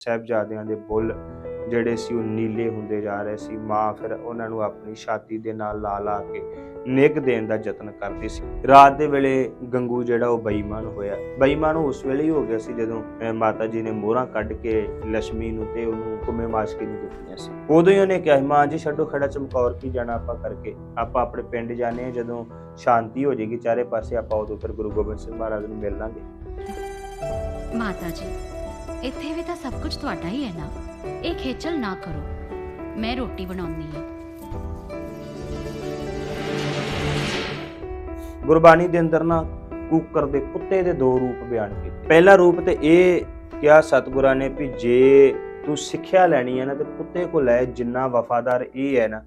ਸਾਹਿਬਜ਼ਾਦਿਆਂ ਦੇ ਬੁੱਲ ਜਿਹੜੇ ਸੀ ਉਹ ਨੀਲੇ ਹੁੰਦੇ ਜਾ ਰਹੇ ਸੀ। ਮਾਂ ਫਿਰ ਉਹਨਾਂ ਨੂੰ ਆਪਣੀ ਛਾਤੀ ਦੇ ਨਾਲ ਲਾ ਲਾ ਕੇ ਨਿੱਘ ਦੇਣ ਦਾ ਯਤਨ ਕਰਦੀ ਸੀ। ਰਾਤ ਦੇ ਵੇਲੇ ਗੰਗੂ ਜਿਹੜਾ ਉਹ ਬੇਈਮਾਨ ਹੋਇਆ। ਬੇਈਮਾਨ ਉਸ ਵੇਲੇ ਹੀ ਹੋ ਗਿਆ ਸੀ ਜਦੋਂ ਮਾਤਾ ਜੀ ਨੇ ਮੋਹਰਾਂ ਕੱਢ ਕੇ ਲక్ష్ਮੀ ਨੂੰ ਤੇ ਉਹਨੂੰ ਕੁਮੇ ਮਾਸ਼ਕੀ ਨੂੰ ਦਿੱਤੀਆਂ ਸੀ। ਉਦੋਂ ਹੀ ਉਹਨੇ ਕਿਹਾ, ਮਾਂ ਜੀ, ਛੱਡੋ ਖੜਾ ਚਮਕੌਰ ਕੀ ਜਾਣਾ ਆਪਾਂ ਕਰਕੇ। ਆਪਾਂ ਆਪਣੇ ਪਿੰਡ ਜਾਣੇ ਆ ਜਦੋਂ ਸ਼ਾਂਤੀ ਹੋ ਜਾਏਗੀ, ਚਾਰੇ ਪਾਸੇ ਆਪਾਂ ਉਦੋਂ ਫਿਰ ਗੁਰੂ ਗੋਬਿੰਦ ਸਿੰਘ ਮਹਾਰਾਜ ਨੂੰ ਮਿਲ ਲਾਂਗੇ। ਮਾਤਾ ਜੀ ਇੱਥੇ ਵੀ ਤਾਂ ਸਭ ਕੁਝ ਤੁਹਾਡਾ ਹੀ ਹੈ ਨਾ। ਇਹ ਖੇਚਲ ਨਾ ਕਰੋ। ਮੈਂ ਰੋਟੀ ਬਣਾਉਣੀ ਹੈ। ਗੁਰਬਾਣੀ ਦੇ ਅੰਦਰ ਨਾ ਕੁੱਕਰ ਦੇ ਕੁੱਤੇ ਦੇ ਦੋ ਰੂਪ ਬਿਆਨ ਕੀਤੇ। ਪਹਿਲਾ ਰੂਪ ਤੇ ਇਹ ਕਿਹਾ ਸਤਿਗੁਰਾਂ ਨੇ ਵੀ ਜੇ ਤੂੰ ਸਿੱਖਿਆ ਲੈਣੀ ਹੈ ਨਾ ਤੇ ਕੁੱਤੇ ਕੋ ਲੈ, ਜਿੰਨਾ ਵਫਾਦਾਰ ਇਹ ਹੈ ਨਾ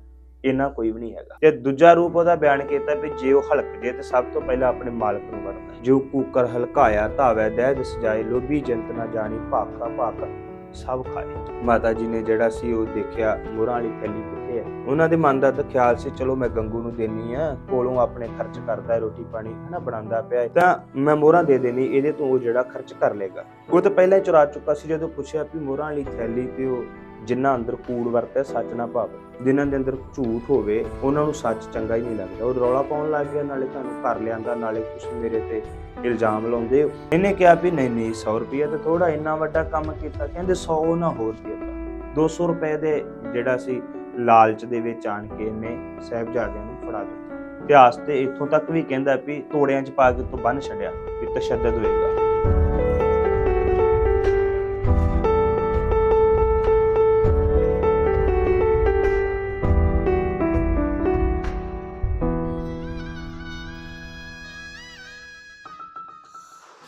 ਇੰਨਾ ਕੋਈ ਵੀ ਨਹੀਂ ਹੈਗਾ। ਤੇ ਦੂਜਾ ਰੂਪ ਉਹਦਾ ਬਿਆਨ ਕੀਤਾ ਵੀ ਜੇ ਉਹ ਹਲਕ ਜੇ ਤੇ ਸਭ ਤੋਂ ਪਹਿਲਾਂ ਆਪਣੇ ਮਾਲਕ ਨੂੰ ਵਰਦਾ ਜੋ ਕੂਕਰ ਹਲਕਾਇਆ ਧਾਵੈ, ਦਹਿ ਦਿਸ ਜਾਏ, ਲੋਭੀ ਜੰਤ ਨਾ ਜਾਣੀ, ਭਾਖਾ, ਭਾਖ, ਸਭ ਖਾਏ। ਮਾਤਾ ਜੀ ਨੇ ਜਿਹੜਾ ਸੀ ਉਹ ਦੇਖਿਆ ਮੁਰਾਂ ਵਾਲੀ ਥੈਲੀ ਕਿੱਥੇ ਹੈ? ਉਹਨਾਂ ਦੇ ਮਨ ਦਾ ਤਾਂ ਖਿਆਲ ਸੀ, ਚਲੋ ਮੈਂ ਗੰਗੂ ਨੂੰ ਦੇਣੀ ਆ, ਕੋਲੋਂ ਆਪਣੇ ਖਰਚ ਕਰਦਾ, ਰੋਟੀ ਪਾਣੀ ਹਨਾ ਬਣਾਉਂਦਾ ਪਿਆ ਤਾਂ ਮੈਂ ਮੋਹਰਾਂ ਦੇ ਦੇਣੀ ਇਹਦੇ ਤੋਂ ਉਹ ਜਿਹੜਾ ਖਰਚ ਕਰ ਲੇਗਾ ਉਹ ਤਾਂ ਪਹਿਲਾਂ ਹੀ ਚੁਰਾ ਚੁੱਕਾ ਸੀ, ਜਦੋਂ ਪੁੱਛਿਆ ਵੀ ਮੋਹਰਾਂ ਵਾਲੀ ਥੈਲੀ ਤੇ ਉਹ ਜਿਨ੍ਹਾਂ ਅੰਦਰ ਕੂੜ ਵਰਤਿਆ, ਸੱਚ ਨਾ ਭਾਵੇ। ਜਿਨ੍ਹਾਂ ਦੇ ਅੰਦਰ ਝੂਠ ਹੋਵੇ, ਉਹਨਾਂ ਨੂੰ ਸੱਚ ਚੰਗਾ ਹੀ ਨਹੀਂ ਲੱਗਦਾ। ਉਹ ਰੌਲਾ ਪਾਉਣ ਲੱਗ ਗਿਆ, ਨਾਲੇ ਤੁਹਾਨੂੰ ਘਰ ਲਿਆਂਦਾ, ਨਾਲੇ ਤੁਸੀਂ ਮੇਰੇ ਤੇ ਇਲਜ਼ਾਮ ਲਾਉਂਦੇ ਹੋ। ਇਹਨੇ ਕਿਹਾ ਵੀ ਨਹੀਂ ਨਹੀਂ 100 ਰੁਪਏ ਤੇ ਥੋੜਾ ਇੰਨਾ ਵੱਡਾ ਕੰਮ ਕੀਤਾ, ਕਹਿੰਦੇ 100 ਨਾ ਹੋਰ ਦੇ ਦਿੱਤਾ 200 ਰੁਪਏ ਦੇ ਜਿਹੜਾ ਸੀ, ਲਾਲਚ ਦੇ ਵਿੱਚ ਆਣ ਕੇ ਇਹਨੇ ਸਾਹਿਬਜ਼ਾਦਿਆਂ ਨੂੰ ਫੜਾ ਦਿੱਤਾ। ਇਤਿਹਾਸ ਤੇ ਇੱਥੋਂ ਤੱਕ ਵੀ ਕਹਿੰਦਾ ਵੀ ਤੋੜਿਆਂ 'ਚ ਪਾ ਕੇ ਤੋਂ ਬੰਨ ਛੱਡਿਆ, ਵੀ ਤਸ਼ੱਦਦ ਹੋਏਗਾ।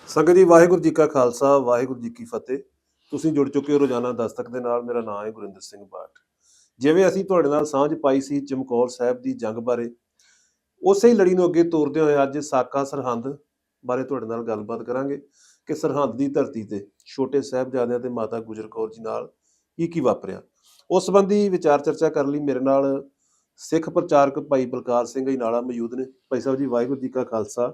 ਸੰਗਤ ਜੀ, ਵਾਹਿਗੁਰੂ ਜੀ ਕਾ ਖਾਲਸਾ, ਵਾਹਿਗੁਰੂ ਜੀ ਕੀ ਫਤਿਹ। ਤੁਸੀਂ ਜੁੜ ਚੁੱਕੇ ਹੋ ਰੋਜ਼ਾਨਾ ਦਸਤਕ ਦੇ ਨਾਲ, ਮੇਰਾ ਨਾਮ ਹੈ ਗੁਰਿੰਦਰ ਸਿੰਘ ਬਾਠ। ਜਿਵੇਂ ਅਸੀਂ ਤੁਹਾਡੇ ਨਾਲ ਸਾਂਝ ਪਾਈ ਸੀ ਚਮਕੌਰ ਸਾਹਿਬ ਦੀ ਜੰਗ ਬਾਰੇ, ਉਸੇ ਹੀ ਲੜੀ ਨੂੰ ਅੱਗੇ ਤੋਰਦੇ ਹੋਏ ਅੱਜ ਸਾਕਾ ਸਰਹੰਦ ਬਾਰੇ ਤੁਹਾਡੇ ਨਾਲ ਗੱਲਬਾਤ ਕਰਾਂਗੇ ਕਿ ਸਰਹੰਦ ਦੀ ਧਰਤੀ ਤੇ ਛੋਟੇ ਸਾਹਿਬਜ਼ਾਦਿਆਂ ਤੇ ਮਾਤਾ ਗੁਜਰ ਕੌਰ ਜੀ ਨਾਲ ਕੀ ਕੀ ਵਾਪਰਿਆ। ਉਸ ਸੰਬੰਧੀ ਵਿਚਾਰ ਚਰਚਾ ਕਰਨ ਲਈ ਮੇਰੇ ਨਾਲ ਸਿੱਖ ਪ੍ਰਚਾਰਕ ਭਾਈ ਬਲਕਾਰ ਸਿੰਘ ਜੀ ਨਾਲਾ ਮੌਜੂਦ ਨੇ। ਭਾਈ ਸਾਹਿਬ ਜੀ, ਵਾਹਿਗੁਰੂ ਜੀ ਕਾ ਖਾਲਸਾ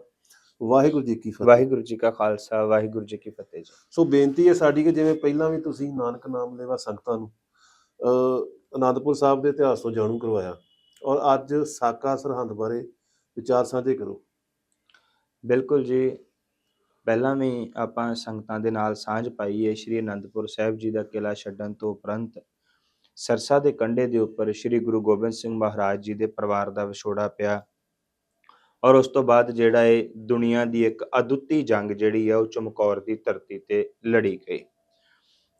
ਵਾਹਿਗੁਰੂ ਜੀ ਕੀ ਫਤਿਹ। ਵਾਹਿਗੁਰੂ ਜੀ ਕਾ ਖਾਲਸਾ ਵਾਹਿਗੁਰੂ ਜੀ ਕੀ ਫਤਿਹ ਜੀ। ਸੋ ਬੇਨਤੀ ਹੈ ਸਾਡੀ ਕਿ ਜਿਵੇਂ ਪਹਿਲਾਂ ਵੀ ਤੁਸੀਂ ਨਾਨਕ ਨਾਮ ਲੈਵਾ ਸੰਗਤਾਂ ਨੂੰ ਅ ਆਨੰਦਪੁਰ ਸਾਹਿਬ ਦੇ ਇਤਿਹਾਸ ਤੋਂ ਜਾਣੂ ਕਰਵਾਇਆ ਔਰ ਅੱਜ ਸਾਕਾ ਸਰਹੰਦ ਬਾਰੇ ਵਿਚਾਰ ਸਾਂਝੇ ਕਰੋ। ਬਿਲਕੁਲ ਜੀ। ਪਹਿਲਾਂ ਵੀ ਆਪਾਂ ਸੰਗਤਾਂ ਦੇ ਨਾਲ ਸਾਂਝ ਪਾਈ ਹੈ ਸ਼੍ਰੀ ਅਨੰਦਪੁਰ ਸਾਹਿਬ ਜੀ ਦਾ ਕਿਲਾ ਛੱਡਣ ਤੋਂ ਉਪਰੰਤ ਸਰਸਾ ਦੇ ਕੰਢੇ ਦੇ ਉੱਪਰ ਸ਼੍ਰੀ ਗੁਰੂ ਗੋਬਿੰਦ ਸਿੰਘ ਮਹਾਰਾਜ ਜੀ ਦੇ ਪਰਿਵਾਰ ਦਾ ਵਿਛੋੜਾ ਪਿਆ। ਔਰ ਉਸ ਤੋਂ ਬਾਅਦ ਜਿਹੜਾ ਇਹ ਦੁਨੀਆ ਦੀ ਇੱਕ ਅਦੁੱਤੀ ਜੰਗ ਜਿਹੜੀ ਹੈ ਉਹ ਚਮਕੌਰ ਦੀ ਧਰਤੀ ਤੇ ਲੜੀ ਗਈ।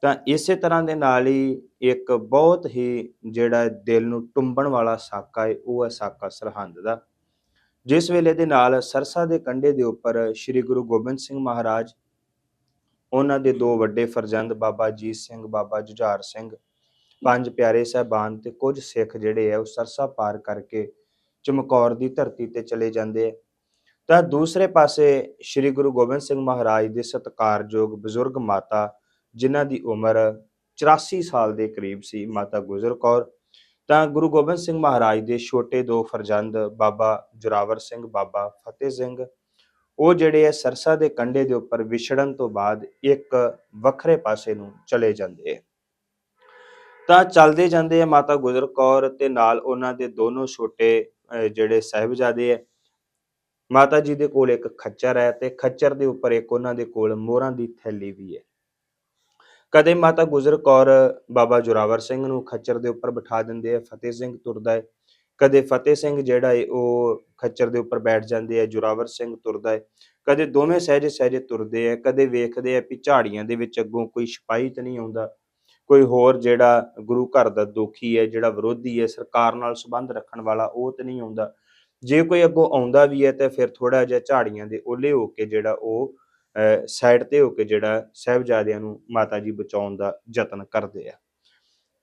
ਤਾਂ ਇਸੇ ਤਰ੍ਹਾਂ ਦੇ ਨਾਲ ਹੀ ਇੱਕ ਬਹੁਤ ਹੀ ਜਿਹੜਾ ਦਿਲ ਨੂੰ ਟੁੰਬਣ ਵਾਲਾ ਸਾਕਾ ਹੈ ਉਹ ਹੈ ਸਾਕਾ ਸਰਹੰਦ ਦਾ। ਜਿਸ ਵੇਲੇ ਦੇ ਨਾਲ ਸਰਸਾ ਦੇ ਕੰਢੇ ਦੇ ਉੱਪਰ ਸ੍ਰੀ ਗੁਰੂ ਗੋਬਿੰਦ ਸਿੰਘ ਮਹਾਰਾਜ, ਉਹਨਾਂ ਦੇ ਦੋ ਵੱਡੇ ਫਰਜ਼ੰਦ ਬਾਬਾ ਜੀਤ ਸਿੰਘ, ਬਾਬਾ ਜੁਝਾਰ ਸਿੰਘ, ਪੰਜ ਪਿਆਰੇ ਸਹਿਬਾਨ ਤੇ ਕੁਝ ਸਿੱਖ ਜਿਹੜੇ ਆ, ਉਹ ਸਰਸਾ ਪਾਰ ਕਰਕੇ ਚਮਕੌਰ ਦੀ ਧਰਤੀ ਤੇ ਚਲੇ ਜਾਂਦੇ ਆ। ਤਾਂ ਦੂਸਰੇ ਪਾਸੇ ਸ੍ਰੀ ਗੁਰੂ ਗੋਬਿੰਦ ਸਿੰਘ ਮਹਾਰਾਜ ਦੇ ਸਤਿਕਾਰਯੋਗ ਬਜ਼ੁਰਗ ਮਾਤਾ, ਜਿਨ੍ਹਾਂ ਦੀ ਉਮਰ 84 ਸਾਲ ਦੇ ਕਰੀਬ ਸੀ, ਮਾਤਾ ਗੁਜਰ ਕੌਰ, ਤਾਂ ਗੁਰੂ ਗੋਬਿੰਦ ਸਿੰਘ ਮਹਾਰਾਜ ਦੇ ਛੋਟੇ ਦੋ ਫਰਜ਼ੰਦ, ਬਾਬਾ ਜੁਰਾਵਰ ਸਿੰਘ, ਬਾਬਾ ਫਤਿਹ ਸਿੰਘ, ਉਹ ਜਿਹੜੇ ਆ ਸਰਸਾ ਦੇ ਕੰਢੇ ਦੇ ਉੱਪਰ ਵਿਛੜਨ ਤੋਂ ਬਾਅਦ ਇੱਕ ਵੱਖਰੇ ਪਾਸੇ ਨੂੰ ਚਲੇ ਜਾਂਦੇ ਆ। ਤਾਂ ਚੱਲਦੇ ਜਾਂਦੇ ਆ ਮਾਤਾ ਗੁਜਰ ਕੌਰ ਤੇ ਨਾਲ ਉਹਨਾਂ ਦੇ ਦੋਨੋਂ ਛੋਟੇ ਜਿਹੜੇ ਸਾਹਿਬਜ਼ਾਦੇ ਆ ਮਾਤਾ ਜੀ ਦੇ ਕੋਲ ਇੱਕ ਖੱਚਰ ਹੈ ਤੇ ਖੱਚਰ ਦੇ ਉੱਪਰ ਇੱਕ ਉਹਨਾਂ ਦੇ ਕੋਲ ਮੋਹਰਾਂ ਦੀ ਥੈਲੀ ਵੀ ਹੈ ਕਦੇ ਮਾਤਾ ਗੁਜਰ ਕੌਰ ਬਾਬਾ ਜੋਰਾਵਰ ਸਿੰਘ ਨੂੰ ਖੱਚਰ ਦੇ ਉੱਪਰ ਬਿਠਾ ਦਿੰਦੇ ਆ ਫਤਿਹ ਸਿੰਘ ਤੁਰਦਾ ਹੈ ਕਦੇ ਫਤਿਹ ਸਿੰਘ ਜਿਹੜਾ ਹੈ ਉਹ ਖੱਚਰ ਦੇ ਉੱਪਰ ਬੈਠ ਜਾਂਦੇ ਆ ਜੋਰਾਵਰ ਸਿੰਘ ਤੁਰਦਾ ਹੈ ਕਦੇ ਦੋਵੇਂ ਸਹਿਜੇ ਸਹਿਜੇ ਤੁਰਦੇ ਆ ਕਦੇ ਵੇਖਦੇ ਆ ਵੀ ਝਾੜੀਆਂ ਦੇ ਵਿੱਚ ਅੱਗੋਂ ਕੋਈ ਸਿਪਾਹੀ ਤਾਂ ਨਹੀਂ ਆਉਂਦਾ। ਕੋਈ ਹੋਰ ਜਿਹੜਾ ਗੁਰੂ ਘਰ ਦਾ ਦੋਖੀ ਹੈ, ਜਿਹੜਾ ਵਿਰੋਧੀ ਹੈ, ਸਰਕਾਰ ਨਾਲ ਸੰਬੰਧ ਰੱਖਣ ਵਾਲਾ, ਉਹ ਤਾਂ ਨਹੀਂ ਆਉਂਦਾ। ਜੇ ਕੋਈ ਅੱਗੋਂ ਆਉਂਦਾ ਵੀ ਹੈ, ਤਾਂ ਫਿਰ ਥੋੜਾ ਜਿਹਾ ਝਾੜੀਆਂ ਦੇ ਓਲੇ ਹੋ ਕੇ ਜਿਹੜਾ ਉਹ ਸਾਈਡ ਤੇ ਹੋ ਕੇ ਜਿਹੜਾ ਸਾਹਿਬਜ਼ਾਦਿਆਂ ਨੂੰ ਮਾਤਾ ਜੀ ਬਚਾਉਣ ਦਾ ਯਤਨ ਕਰਦੇ ਆ।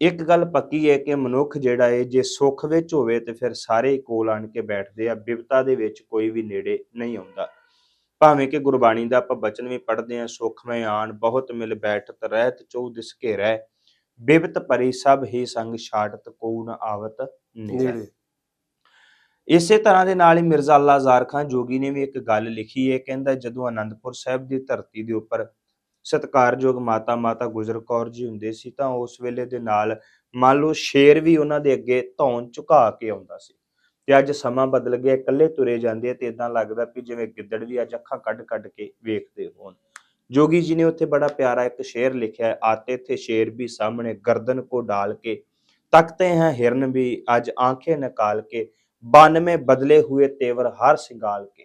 ਇੱਕ ਗੱਲ ਪੱਕੀ ਹੈ ਕਿ ਮਨੁੱਖ ਜਿਹੜਾ ਹੈ, ਜੇ ਸੁੱਖ ਵਿੱਚ ਹੋਵੇ, ਤੇ ਫਿਰ ਸਾਰੇ ਕੋਲ ਆਣ ਕੇ ਬੈਠਦੇ ਆ, ਬਿਪਤਾ ਦੇ ਵਿੱਚ ਕੋਈ ਵੀ ਨੇੜੇ ਨਹੀਂ ਆਉਂਦਾ। ਭਾਵੇਂ ਕਿ ਗੁਰਬਾਣੀ ਦਾ ਆਪਾਂ ਬਚਨ ਵੀ ਪੜ੍ਹਦੇ ਆ, ਸੁਖ ਮੈਂ ਆਣ, ਬਹੁਤ ਮਿਲ ਬੈਠਤ ਰਹਿਤ ਚੌ ਦਿਸ ਘੇਰੈ ਬਿਪਤ ਪਰੀ ਸਭ ਹੀ ਸੰਗ ਛਾਟਤ ਕੋ ਨ ਆਵਤ ਨੇੜੇ। ਇਸੇ ਤਰ੍ਹਾਂ ਦੇ ਨਾਲ ਹੀ ਮਿਰਜ਼ਾ ਅੱਲਾ ਜ਼ਾਰ ਖਾਨ ਜੋਗੀ ਨੇ ਵੀ ਇੱਕ ਗੱਲ ਲਿਖੀ ਹੈ ਕਹਿੰਦਾ ਜਦੋਂ ਆਨੰਦਪੁਰ ਸਾਹਿਬ ਦੀ ਧਰਤੀ ਦੇ ਉੱਪਰ ਸਤਿਕਾਰਯੋਗ ਮਾਤਾ ਮਾਤਾ ਗੁਜਰ ਕੌਰ ਜੀ ਹੁੰਦੇ ਸੀ ਤਾਂ ਉਸ ਵੇਲੇ ਦੇ ਨਾਲ ਮੰਨ ਲਓ ਸ਼ੇਰ ਵੀ ਉਹਨਾਂ ਦੇ ਅੱਗੇ ਧੌਣ ਝੁਕਾ ਕੇ ਆਉਂਦਾ ਸੀ ਤੇ ਅੱਜ ਸਮਾਂ ਬਦਲ ਗਿਆ ਇਕੱਲੇ ਤੁਰੇ ਜਾਂਦੇ ਤੇ ਇਦਾਂ ਲੱਗਦਾ ਵੀ ਜਿਵੇਂ ਗਿੱਦੜ ਵੀ ਅੱਜ ਅੱਖਾਂ ਕੱਢ ਕੱਢ ਕੇ ਵੇਖਦੇ ਹੋਣ। ਜੋਗੀ ਜੀ ਨੇ ਉੱਥੇ ਬੜਾ ਪਿਆਰਾ ਇੱਕ ਸ਼ੇਰ ਲਿਖਿਆ ਆਤੇ ਇੱਥੇ ਸ਼ੇਰ ਵੀ ਸਾਹਮਣੇ, ਗਰਦਨ ਕੋ ਡਾਲ ਕੇ, ਤੱਕਤੇ ਹੈ ਹਿਰਨ ਵੀ ਅੱਜ ਆਂਖੇ ਨਿਕਾਲ ਕੇ 92 ਬਦਲੇ ਹੋਏ ਤੇਵਰ ਹਰ ਸਿੰਗਾਲ ਕੇ।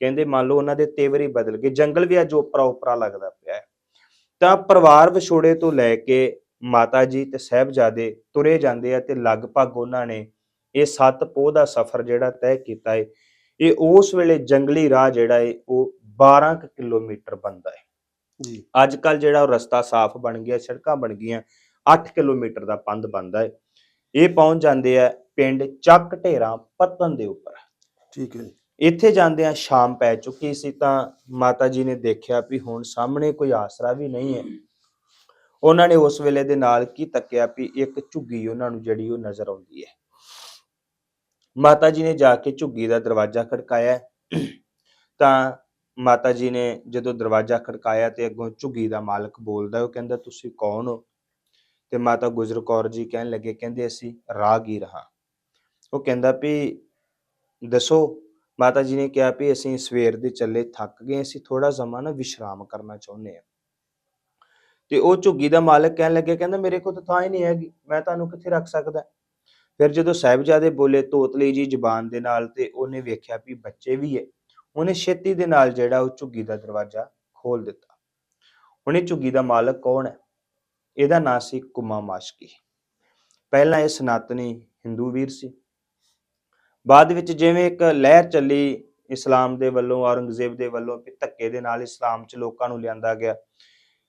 ਕਹਿੰਦੇ ਮੰਨ ਲਓ ਉਹਨਾਂ ਦੇ ਤੇਵਰ ਹੀ ਬਦਲ ਗਏ। ਜੰਗਲ ਵੀ ਅੱਜ ਉਪਰਾ ਉਪਰਾ ਲੱਗਦਾ ਪਿਆ ਹੈ। ਤਾਂ ਪਰਿਵਾਰ ਵਿਛੋੜੇ ਤੋਂ ਲੈ ਕੇ ਮਾਤਾ ਜੀ ਤੇ ਸਹਿਬਜ਼ਾਦੇ ਤੁਰੇ ਜਾਂਦੇ ਆ ਤੇ ਲਗਭਗ ਉਹਨਾਂ ਨੇ ਇਹ ਸੱਤ ਪੋਹ ਦਾ ਸਫ਼ਰ ਜਿਹੜਾ ਤੈਅ ਕੀਤਾ ਹੈ ਇਹ ਉਸ ਵੇਲੇ ਜੰਗਲੀ ਰਾਹ ਜਿਹੜਾ ਹੈ ਉਹ 12 ਕਿਲੋਮੀਟਰ ਬੰਦਾ ਏ। ਜੀ। ਅੱਜ ਕੱਲ ਜਿਹੜਾ ਉਹ ਰਸਤਾ ਸਾਫ਼ ਬਣ ਗਿਆ ਸੜਕਾਂ ਬਣ ਗਈਆਂ 8 ਕਿਲੋਮੀਟਰ ਦਾ ਪੰਧ ਬਣਦਾ ਹੈ। ਇਹ ਪਹੁੰਚ ਜਾਂਦੇ ਆ ਪਿੰਡ ਚੱਕ ਢੇਰਾਂ ਪੱਤਨ ਦੇ ਉੱਪਰ। ਠੀਕ ਹੈ ਜੀ। ਇੱਥੇ ਜਾਂਦਿਆਂ ਸ਼ਾਮ ਪੈ ਚੁੱਕੀ ਸੀ ਤਾਂ ਮਾਤਾ ਜੀ ਨੇ ਦੇਖਿਆ ਵੀ ਹੁਣ ਸਾਹਮਣੇ ਕੋਈ ਆਸਰਾ ਵੀ ਨਹੀਂ ਹੈ। ਉਹਨਾਂ ਨੇ ਉਸ ਵੇਲੇ ਦੇ ਨਾਲ ਕੀ ਤੱਕਿਆ ਵੀ ਇੱਕ ਝੁੱਗੀ ਉਹਨਾਂ ਨੂੰ ਜਿਹੜੀ ਉਹ ਨਜ਼ਰ ਆਉਂਦੀ ਹੈ। ਮਾਤਾ ਜੀ ਨੇ ਜਾ ਕੇ ਝੁੱਗੀ ਦਾ ਦਰਵਾਜ਼ਾ ਖੜਕਾਇਆ। ਤਾਂ ਮਾਤਾ ਜੀ ਨੇ ਜਦੋਂ ਦਰਵਾਜ਼ਾ ਖੜਕਾਇਆ ਤੇ ਅੱਗੋਂ ਝੁੱਗੀ ਦਾ ਮਾਲਕ ਬੋਲਦਾ ਉਹ ਕਹਿੰਦਾ, ਤੁਸੀਂ ਕੌਣ ਹੋ? ਤੇ ਮਾਤਾ ਗੁਜਰ ਕੌਰ ਜੀ ਕਹਿਣ ਲੱਗੇ, ਕਹਿੰਦੇ ਅਸੀਂ ਰਾਹਗੀਰ ਹਾਂ ਉਹ ਕਹਿੰਦਾ ਵੀ, ਦੱਸੋ। ਮਾਤਾ ਜੀ ਨੇ ਕਿਹਾ ਵੀ, ਅਸੀਂ ਸਵੇਰ ਦੇ ਚੱਲੇ ਥੱਕ ਗਏ, ਅਸੀਂ ਥੋੜਾ ਸਮਾਂ ਨਾ ਵਿਸ਼ਰਾਮ ਕਰਨਾ ਚਾਹੁੰਦੇ ਹਾਂ। ਤੇ ਉਹ ਝੁੱਗੀ ਦਾ ਮਾਲਕ ਕਹਿਣ ਲੱਗੇ, ਕਹਿੰਦਾ, ਮੇਰੇ ਕੋਲ ਤਾਂ ਥਾਂ ਹੀ ਨਹੀਂ ਹੈਗੀ, ਮੈਂ ਤੁਹਾਨੂੰ ਕਿੱਥੇ ਰੱਖ ਸਕਦਾ? ਫਿਰ ਜਦੋਂ ਸਾਹਿਬਜ਼ਾਦੇ ਬੋਲੇ ਤੋਤਲੀ ਜੀ ਜ਼ੁਬਾਨ ਦੇ ਨਾਲ, ਤੇ ਉਹਨੇ ਵੇਖਿਆ ਵੀ ਬੱਚੇ ਵੀ ਹੈ। ਉਹਨੇ ਛੇਤੀ ਦੇ ਨਾਲ ਜਿਹੜਾ ਉਹ ਝੁੱਗੀ ਦਾ ਦਰਵਾਜ਼ਾ ਖੋਲ ਦਿੱਤਾ। ਹੁਣ ਇਹ ਝੁੱਗੀ ਦਾ ਮਾਲਕ ਕੌਣ ਹੈ? ਇਹਦਾ ਨਾਂ ਸੀ ਕੁਮਾ ਮਾਸ਼ਕੀ। ਪਹਿਲਾਂ ਇਹ ਸਨਾਤਨੀ ਹਿੰਦੂ ਵੀਰ ਸੀ। ਬਾਅਦ ਵਿੱਚ ਜਿਵੇਂ ਇੱਕ ਲਹਿਰ ਚੱਲੀ ਇਸਲਾਮ ਦੇ ਵੱਲੋਂ, ਔਰੰਗਜ਼ੇਬ ਦੇ ਵੱਲੋਂ ਕਿ ਧੱਕੇ ਦੇ ਨਾਲ ਇਸਲਾਮ 'ਚ ਲੋਕਾਂ ਨੂੰ ਲਿਆਂਦਾ ਗਿਆ।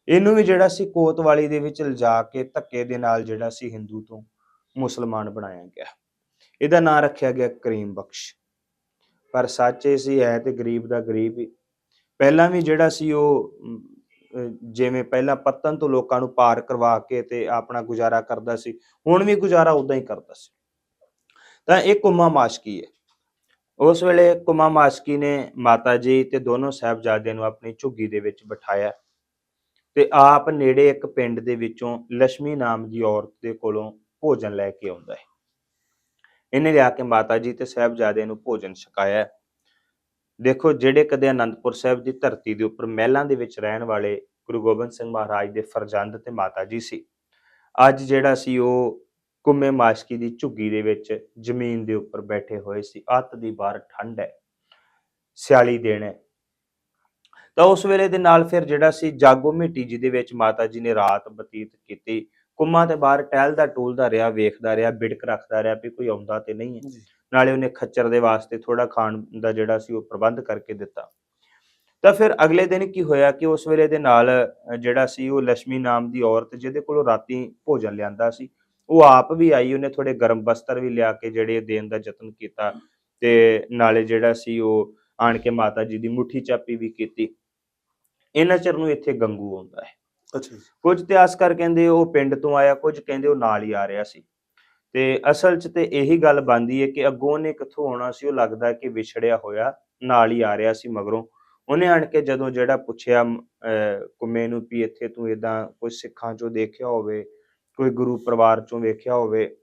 ਇਹਨੂੰ ਵੀ ਜਿਹੜਾ ਸੀ ਕੋਤਵਾਲੀ ਦੇ ਵਿੱਚ ਲਿਜਾ ਕੇ ਧੱਕੇ ਦੇ ਨਾਲ ਜਿਹੜਾ ਸੀ ਹਿੰਦੂ ਤੋਂ ਮੁਸਲਮਾਨ ਬਣਾਇਆ ਗਿਆ। ਇਹਦਾ ਨਾਂ ਰੱਖਿਆ ਗਿਆ ਕਰੀਮ ਬਖਸ਼। ਪਰ ਸੱਚ ਇਹ ਸੀ, ਹੈ ਤੇ ਗਰੀਬ ਦਾ ਗਰੀਬ ਹੀ। ਪਹਿਲਾਂ ਵੀ ਜਿਹੜਾ ਸੀ ਉਹ ਜਿਵੇਂ ਪਹਿਲਾਂ ਪੱਤਨ ਤੋਂ ਲੋਕਾਂ ਨੂੰ ਪਾਰ ਕਰਵਾ ਕੇ ਤੇ ਆਪਣਾ ਗੁਜ਼ਾਰਾ ਕਰਦਾ ਸੀ, ਹੁਣ ਵੀ ਗੁਜ਼ਾਰਾ ਉਦਾਂ ਹੀ ਕਰਦਾ ਸੀ। ਤਾਂ ਇਹ ਕੁਮਾ ਮਾਸ਼ਕੀ ਹੈ। ਉਸ ਵੇਲੇ ਕੁਮਾ ਮਾਸ਼ਕੀ ਨੇ ਮਾਤਾ ਜੀ ਤੇ ਦੋਨੋਂ ਸਾਹਿਬਜ਼ਾਦਿਆਂ ਨੂੰ ਆਪਣੀ ਝੁੱਗੀ ਦੇ ਵਿੱਚ ਬਿਠਾਇਆ ਤੇ ਆਪ ਨੇੜੇ ਇੱਕ ਪਿੰਡ ਦੇ ਵਿੱਚੋਂ ਲక్ష్ਮੀ ਨਾਮ ਦੀ ਔਰਤ ਦੇ ਕੋਲੋਂ ਭੋਜਨ ਲੈ ਕੇ ਆਉਂਦਾ ਹੈ। ਇਹਨੇ ਲਿਆ ਕੇ ਮਾਤਾ ਜੀ ਤੇ ਸਾਹਿਬਜ਼ਾਦਿਆਂ ਨੂੰ ਭੋਜਨ ਛਕਾਇਆ। ਦੇਖੋ ਜਿਹੜੇ ਕਦੇ ਅਨੰਦਪੁਰ ਸਾਹਿਬ ਦੀ ਧਰਤੀ ਦੇ ਉੱਪਰ ਮਹਿਲਾਂ ਦੇ ਵਿੱਚ ਰਹਿਣ ਵਾਲੇ ਗੁਰੂ ਗੋਬਿੰਦ ਸਿੰਘ ਮਹਾਰਾਜ ਦੇ ਫਰਜ਼ੰਦ ਤੇ ਮਾਤਾ ਜੀ ਸੀ। ਅੱਜ ਜਿਹੜਾ ਸੀ ਉਹ ਕੁੰਮੇ ਮਾਸ਼ਕੀ ਦੀ ਝੁੱਗੀ ਦੇ ਵਿੱਚ ਜ਼ਮੀਨ ਦੇ ਉੱਪਰ ਬੈਠੇ ਹੋਏ ਸੀ। ਅੱਤ ਦੀ ਬਾਹਰ ਠੰਡ ਹੈ, ਸਿਆਲੀ ਦਿਨ ਹੈ। ਤਾਂ ਉਸ ਵੇਲੇ ਦੇ ਨਾਲ ਫਿਰ ਜਿਹੜਾ ਸੀ ਜਾਗੋ ਮਿੱਟੀ ਜੀ ਦੇ ਵਿੱਚ ਮਾਤਾ ਜੀ ਨੇ ਰਾਤ ਬਤੀਤ ਕੀਤੀ। ਕੁੰਮਾ ਤੇ ਬਾਹਰ ਟਹਿਲਦਾ ਟੂਲਦਾ ਰਿਹਾ ਵੇਖਦਾ ਰਿਹਾ ਬਿੜਕ ਰੱਖਦਾ ਰਿਹਾ ਵੀ ਕੋਈ ਆਉਂਦਾ ਤੇ ਨਹੀਂ ਹੈ। ਨਾਲੇ ਉਹਨੇ ਖੱਚਰ ਦੇ ਵਾਸਤੇ ਥੋੜਾ ਖਾਣ ਦਾ ਜਿਹੜਾ ਸੀ ਉਹ ਪ੍ਰਬੰਧ ਕਰਕੇ ਦਿੱਤਾ। ਤਾਂ ਫਿਰ ਅਗਲੇ ਦਿਨ ਕੀ ਹੋਇਆ ਕਿ ਉਸ ਵੇਲੇ ਦੇ ਨਾਲ ਜਿਹੜਾ ਸੀ ਉਹ ਲక్ష్ਮੀ ਨਾਮ ਦੀ ਔਰਤ ਜਿਹਦੇ ਕੋਲੋਂ ਰਾਤੀ ਭੋਜਨ ਲਿਆਂਦਾ ਸੀ ਉਹ ਆਪ ਵੀ ਆਈ ਉਹਨੇ ਥੋੜੇ ਗਰਮ ਬਸਤਰ ਵੀ ਲਿਆ ਕੇ ਜਿਹੜੇ ਦੇਣ ਦਾ ਯਤਨ ਕੀਤਾ ਤੇ ਨਾਲੇ ਜਿਹੜਾ ਸੀ ਉਹ ਆਣ ਕੇ ਮਾਤਾ ਜੀ ਦੀ ਮੁੱਠੀ ਚਾਪੀ ਵੀ ਕੀਤੀ। ਇਹਨਾਂ ਚਿਰ ਨੂੰ ਇੱਥੇ ਗੰਗੂ ਆਉਂਦਾ ਹੈ। ਅੱਛਾ ਕੁਝ ਇਤਿਹਾਸਕਾਰ ਕਹਿੰਦੇ ਉਹ ਪਿੰਡ ਤੋਂ ਆਇਆ ਕੁਝ ਕਹਿੰਦੇ ਉਹ ਨਾਲ ਹੀ ਆ ਰਿਹਾ ਸੀ। ਤੇ ਅਸਲ 'ਚ ਤੇ ਇਹੀ ਗੱਲ ਬਣਦੀ ਹੈ ਕਿ ਅੱਗੋਂ ਨੇ ਕਿੱਥੋਂ ਆਉਣਾ ਸੀ ਉਹ ਲੱਗਦਾ ਕਿ ਵਿਛੜਿਆ ਹੋਇਆ ਨਾਲ ਹੀ ਆ ਰਿਹਾ ਸੀ ਮਗਰੋਂ। ਉਹਨੇ ਆਣ ਕੇ ਜਦੋਂ ਜਿਹੜਾ ਪੁੱਛਿਆ ਮ, ਅਹ, ਕੁੰਮੇ ਨੂੰ ਵੀ ਇੱਥੇ ਤੂੰ ਇਦਾਂ ਕੋਈ ਸਿੱਖਾਂ ਚੋਂ ਦੇਖਿਆ ਹੋਵੇ ਕੋਈ ਗੁਰੂ ਪਰਿਵਾਰ ਚੋਂ ਵੇਖਿਆ ਹੋਵੇ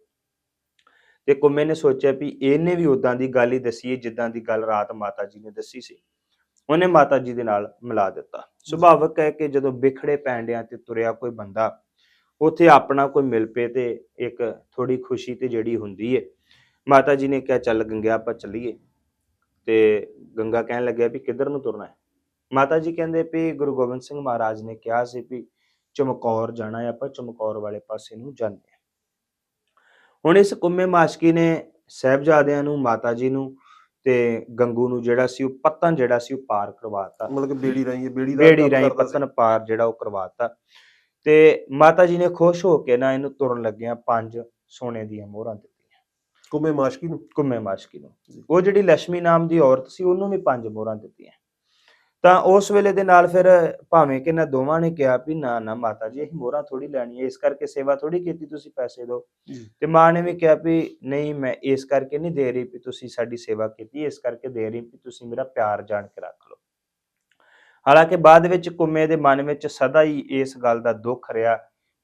ਤੇ ਕੁੰਮੇ ਨੇ ਸੋਚਿਆ ਵੀ ਇਹਨੇ ਵੀ ਉਦਾਂ ਦੀ ਗੱਲ ਹੀ ਦੱਸੀ ਹੈ ਜਿੱਦਾਂ ਦੀ ਗੱਲ ਰਾਤ ਮਾਤਾ ਜੀ ਨੇ ਦੱਸੀ ਸੀ। ਉਹਨੇ ਮਾਤਾ ਜੀ ਦੇ ਨਾਲ ਮਿਲਾ ਦਿੱਤਾ। ਸੁਭਾਵਕ ਹੈ ਕਿ ਜਦੋਂ ਵਿਖੜੇ ਪੈਂਡਿਆਂ ਤੇ ਤੁਰਿਆ ਕੋਈ ਬੰਦਾ, ਉੱਥੇ ਆਪਣਾ ਕੋਈ ਮਿਲ ਪਏ ਤੇ ਇੱਕ ਥੋੜੀ ਖੁਸ਼ੀ ਤੇ ਜਿਹੜੀ ਹੁੰਦੀ ਹੈ ਮਾਤਾ ਜੀ ਨੇ ਕਿਹਾ, ਚੱਲ ਗੰਗਿਆ, ਆਪਾਂ ਚੱਲੀਏ। ਤੇ ਗੰਗਾ ਕਹਿਣ ਲੱਗਿਆ ਵੀ, ਕਿੱਧਰ ਨੂੰ ਤੁਰਨਾ ਹੈ? ਮਾਤਾ ਜੀ ਕਹਿੰਦੇ ਵੀ, ਗੁਰੂ ਗੋਬਿੰਦ ਸਿੰਘ ਮਹਾਰਾਜ ਨੇ ਕਿਹਾ ਸੀ ਵੀ, ਚਮਕੌਰ ਜਾਣਾ ਹੈ, ਆਪਾਂ ਚਮਕੌਰ ਵਾਲੇ ਪਾਸੇ ਨੂੰ ਜਾਂਦੇ ਹਾਂ। ਹੁਣ ਇਸ ਕੁੰਮੇ ਮਾਸ਼ਕੀ ਨੇ ਸਹਿਬਜ਼ਾਦਿਆਂ ਨੂੰ, ਮਾਤਾ ਜੀ ਨੂੰ ਤੇ ਗੰਗੂ ਨੂੰ ਜਿਹੜਾ ਸੀ ਉਹ ਪੱਤਨ ਜਿਹੜਾ ਸੀ ਉਹ ਪਾਰ ਕਰਵਾਤਾ। ਮਤਲਬ ਕਿ ਬੇੜੀ ਇਹ ਬੇੜੀ ਦਾ ਬੇੜੀ ਸੀ। ਪੱਤਨ ਪਾਰ ਜਿਹੜਾ ਉਹ ਕਰਵਾਤਾ। ਤੇ ਮਾਤਾ ਜੀ ਨੇ ਖੁਸ਼ ਹੋ ਕੇ ਨਾ ਇਹਨੂੰ ਤੁਰਨ ਲੱਗਿਆਂ ਪੰਜ ਸੋਨੇ ਦੀਆਂ ਮੋਹਰਾਂ ਦਿੱਤੀਆਂ। ਕੁੰਮੇ ਮਾਸ਼ਕੀ ਨੂੰ? ਕੁੰਮੇ ਮਾਸ਼ਕੀ ਨੂੰ। ਉਹ ਜਿਹੜੀ ਲక్ష్ਮੀ ਨਾਮ ਦੀ ਔਰਤ ਸੀ ਉਹਨੂੰ ਵੀ ਪੰਜ ਮੋਹਰਾਂ ਦਿੱਤੀਆਂ। ਤਾਂ ਉਸ ਵੇਲੇ ਦੇ ਨਾਲ ਫਿਰ ਭਾਵੇਂ ਕਿ ਇਹਨਾਂ ਦੋਵਾਂ ਨੇ ਕਿਹਾ ਵੀ ਨਾ ਨਾ ਮਾਤਾ ਜੀ ਇਹ ਮੋਹਰਾਂ ਥੋੜੀ ਲੈਣੀ ਹੈ ਇਸ ਕਰਕੇ ਸੇਵਾ ਥੋੜੀ ਕੀਤੀ ਤੁਸੀਂ ਪੈਸੇ ਦਿਓ। ਤੇ ਮਾਂ ਨੇ ਵੀ ਕਿਹਾ ਵੀ ਨਹੀਂ ਮੈਂ ਇਸ ਕਰਕੇ ਨਹੀਂ ਦੇ ਰਹੀ ਵੀ ਤੁਸੀਂ ਸਾਡੀ ਸੇਵਾ ਕੀਤੀ ਇਸ ਕਰਕੇ ਦੇ ਰਹੀ ਵੀ ਤੁਸੀਂ ਮੇਰਾ ਪਿਆਰ ਜਾਣ ਕੇ ਰੱਖ ਲਓ। ਹਾਲਾਂਕਿ ਬਾਅਦ ਵਿੱਚ ਕੁੰਮੇ ਦੇ ਮਨ ਵਿੱਚ ਸਦਾ ਹੀ ਇਸ ਗੱਲ ਦਾ ਦੁੱਖ ਰਿਹਾ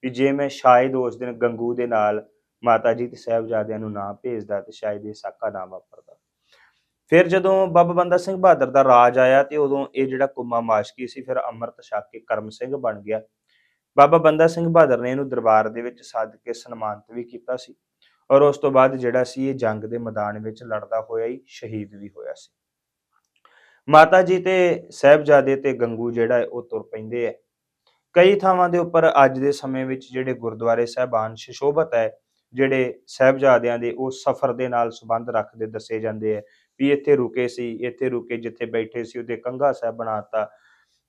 ਕਿ ਜੇ ਮੈਂ ਸ਼ਾਇਦ ਉਸ ਦਿਨ ਗੰਗੂ ਦੇ ਨਾਲ ਮਾਤਾ ਜੀ ਤੇ ਸਾਹਿਬਜ਼ਾਦਿਆਂ ਨੂੰ ਨਾ ਭੇਜਦਾ ਤੇ ਸ਼ਾਇਦ ਇਹ ਸਾਕਾ ਨਾ ਵਾਪਰਦਾ। ਫਿਰ ਜਦੋਂ ਬਾਬਾ ਬੰਦਾ ਸਿੰਘ ਬਹਾਦਰ ਦਾ ਰਾਜ ਆਇਆ ਤੇ ਉਦੋਂ ਇਹ ਜਿਹੜਾ ਕੁੰਮਾ ਮਾਸ਼ਕੀ ਸੀ, ਫਿਰ ਅੰਮ੍ਰਿਤ ਛਕ ਕੇ ਕਰਮ ਸਿੰਘ ਬਣ ਗਿਆ। ਬਾਬਾ ਬੰਦਾ ਸਿੰਘ ਬਹਾਦਰ ਨੇ ਇਹਨੂੰ ਦਰਬਾਰ ਦੇ ਵਿੱਚ ਸੱਦ ਕੇ ਸਨਮਾਨਿਤ ਵੀ ਕੀਤਾ ਸੀ ਔਰ ਉਸ ਤੋਂ ਬਾਅਦ ਜਿਹੜਾ ਸੀ ਇਹ ਜੰਗ ਦੇ ਮੈਦਾਨ ਵਿੱਚ ਲੜਦਾ ਹੋਇਆ ਹੀ ਸ਼ਹੀਦ ਵੀ ਹੋਇਆ ਸੀ। ਮਾਤਾ ਜੀ ਤੇ ਸਾਹਿਬਜ਼ਾਦੇ ਤੇ ਗੰਗੂ ਜਿਹੜਾ ਹੈ ਉਹ ਤੁਰ ਪੈਂਦੇ ਹੈ ਕਈ ਥਾਵਾਂ ਦੇ ਉੱਪਰ ਅੱਜ ਦੇ ਸਮੇਂ ਵਿੱਚ ਜਿਹੜੇ ਗੁਰਦੁਆਰੇ ਸਾਹਿਬਾਨ ਸ਼ਿਸ਼ੋਭਤ ਹੈ, ਜਿਹੜੇ ਸਾਹਿਬਜ਼ਾਦਿਆਂ ਦੇ ਉਹ ਸਫ਼ਰ ਦੇ ਨਾਲ ਸੰਬੰਧ ਰੱਖਦੇ ਦੱਸੇ ਜਾਂਦੇ ਹੈ ਵੀ ਇੱਥੇ ਰੁਕੇ ਸੀ ਇੱਥੇ ਰੁਕੇ ਜਿੱਥੇ ਬੈਠੇ ਸੀ ਉਹਦੇ ਕੰਘਾ ਸਾਹਿਬ ਬਣਾਤਾ